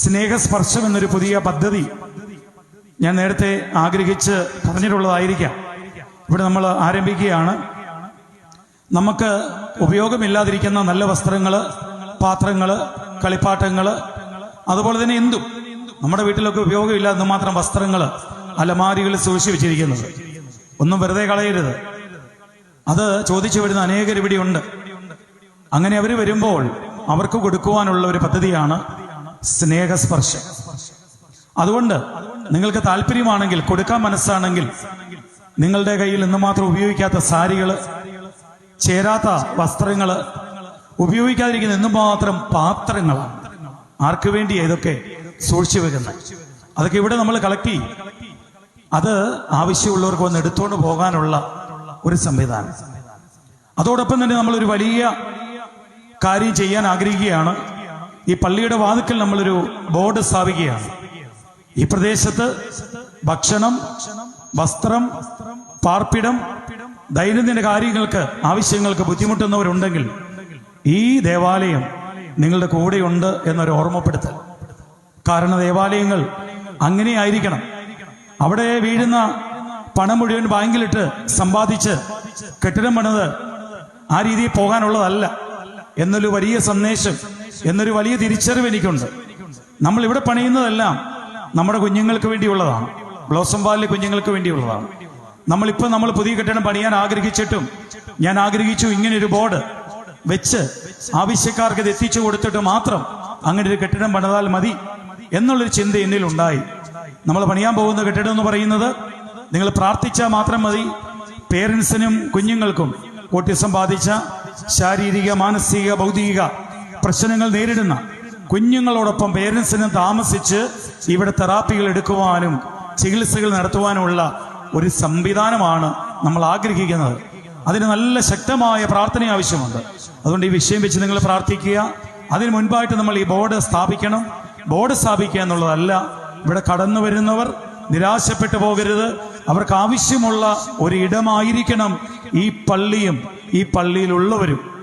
സ്നേഹസ്പർശം എന്നൊരു പുതിയ പദ്ധതി ഞാൻ നേരത്തെ ആഗ്രഹിച്ച് പറഞ്ഞിട്ടുള്ളതായിരിക്കാം. ഇവിടെ നമ്മൾ ആരംഭിക്കുകയാണ്. നമുക്ക് ഉപയോഗമില്ലാതിരിക്കുന്ന നല്ല വസ്ത്രങ്ങൾ പാത്രങ്ങൾ കളിപ്പാട്ടങ്ങൾ അതുപോലെ തന്നെ എന്തും നമ്മുടെ വീട്ടിലൊക്കെ ഉപയോഗമില്ലാതെ മാത്രം വസ്ത്രങ്ങൾ അലമാരികളിൽ സൂക്ഷിച്ചു വെച്ചിരിക്കുന്നത് ഒന്നും വെറുതെ കളയരുത്. അത് ചോദിച്ചു വരുന്ന അനേകർ ഇവിടെയുണ്ട് അങ്ങനെ അവർ വരുമ്പോൾ അവർക്ക് കൊടുക്കുവാനുള്ള ഒരു പദ്ധതിയാണ് സ്നേഹസ്പർശം. അതുകൊണ്ട് നിങ്ങൾക്ക് താല്പര്യമാണെങ്കിൽ കൊടുക്കാൻ മനസ്സാണെങ്കിൽ നിങ്ങളുടെ കയ്യിൽ ഇന്ന് മാത്രം ഉപയോഗിക്കാത്ത സാരികൾ ചേരാത്ത വസ്ത്രങ്ങൾ ഉപയോഗിക്കാതിരിക്കുന്ന ഇന്ന് മാത്രം പാത്രങ്ങളാണ് ആർക്കു വേണ്ടി ഇതൊക്കെ സൂക്ഷിച്ചു വെക്കുന്നത്. അതൊക്കെ ഇവിടെ നമ്മൾ കളക്ട് ചെയ്യും. അത് ആവശ്യമുള്ളവർക്ക് വന്ന് എടുത്തുകൊണ്ട് പോകാനുള്ള ഒരു സംവിധാനം. അതോടൊപ്പം തന്നെ നമ്മൾ ഒരു വലിയ കാര്യം ചെയ്യാൻ ആഗ്രഹിക്കുകയാണ്. ഈ പള്ളിയുടെ വാതുക്കൽ നമ്മളൊരു ബോർഡ് സ്ഥാപിക്കുകയാണ്. ഈ പ്രദേശത്ത് ഭക്ഷണം വസ്ത്രം പാർപ്പിടം ദൈനംദിന കാര്യങ്ങൾക്ക് ആവശ്യങ്ങൾക്ക് ബുദ്ധിമുട്ടുന്നവരുണ്ടെങ്കിൽ ഈ ദേവാലയം നിങ്ങളുടെ കൂടെയുണ്ട് എന്നൊരു ഓർമ്മപ്പെടുത്തൽ. കാരണം ദേവാലയങ്ങൾ അങ്ങനെയായിരിക്കണം. അവിടെ വീഴുന്ന പണം മുഴുവൻ ബാങ്കിലിട്ട് സമ്പാദിച്ച് കെട്ടിടം പണിത് ആ രീതിയിൽ പോകാനുള്ളതല്ല. എന്നൊരു വലിയ സന്ദേശം എന്നൊരു വലിയ തിരിച്ചറിവ് എനിക്കുണ്ട്. നമ്മൾ ഇവിടെ പണിയുന്നതെല്ലാം നമ്മുടെ കുഞ്ഞുങ്ങൾക്ക് വേണ്ടിയുള്ളതാണ്. ബ്ലോസം വാലിലെ കുഞ്ഞുങ്ങൾക്ക് വേണ്ടിയുള്ളതാണ്. നമ്മളിപ്പോൾ നമ്മൾ പുതിയ കെട്ടിടം പണിയാൻ ആഗ്രഹിച്ചിട്ടും ഞാൻ ആഗ്രഹിച്ചു ഇങ്ങനെ ഒരു ബോർഡ് വെച്ച് ആവശ്യക്കാർക്ക് ഇത് എത്തിച്ചു കൊടുത്തിട്ട് മാത്രം അങ്ങനെ ഒരു കെട്ടിടം പണിതാൽ മതി എന്നുള്ളൊരു ചിന്ത എന്നിൽ ഉണ്ടായി നമ്മൾ പണിയാൻ പോകുന്ന കെട്ടിടം എന്ന് പറയുന്നത് നിങ്ങൾ പ്രാർത്ഥിച്ചാൽ മാത്രം മതി. പേരൻസിനും കുഞ്ഞുങ്ങൾക്കും ഓട്ടിസം ബാധിച്ച ശാരീരിക മാനസിക ഭൗതിക പ്രശ്നങ്ങൾ നേരിടുന്ന കുഞ്ഞുങ്ങളോടൊപ്പം പേരൻസിനും താമസിച്ച് ഇവിടെ തെറാപ്പികൾ എടുക്കുവാനും ചികിത്സകൾ നടത്തുവാനുമുള്ള ഒരു സംവിധാനമാണ് നമ്മൾ ആഗ്രഹിക്കുന്നത്. അതിന് നല്ല ശക്തമായ പ്രാർത്ഥന ആവശ്യമുണ്ട്. അതുകൊണ്ട് ഈ വിഷയം വെച്ച് നിങ്ങൾ പ്രാർത്ഥിക്കുക. അതിന് മുൻപായിട്ട് നമ്മൾ ഈ ബോർഡ് സ്ഥാപിക്കണം. ബോർഡ് സ്ഥാപിക്കുക എന്നുള്ളതല്ല ഇവിടെ കടന്നു വരുന്നവർ നിരാശപ്പെട്ടു പോകരുത്. അവർക്ക് ആവശ്യമുള്ള ഒരു ഇടമായിരിക്കണം ഈ പള്ളിയും ഈ പള്ളിയിലുള്ളവരും.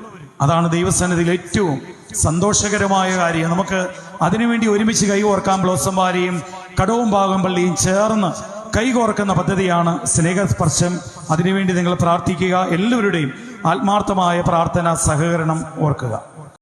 അതാണ് ദൈവസന്നിധിയിൽ ഏറ്റവും സന്തോഷകരമായ കാര്യം. നമുക്ക് അതിനുവേണ്ടി ഒരുമിച്ച് കൈകോർക്കാൻ ബ്ലോസം വാരിയും കടവും ഭാഗം പള്ളിയും ചേർന്ന് കൈകോർക്കുന്ന പദ്ധതിയാണ് സ്നേഹസ്പർശം. അതിനുവേണ്ടി നിങ്ങൾ പ്രാർത്ഥിക്കുക. എല്ലാവരുടെയും ആത്മാർത്ഥമായ പ്രാർത്ഥന സഹകരണം ഓർക്കുക.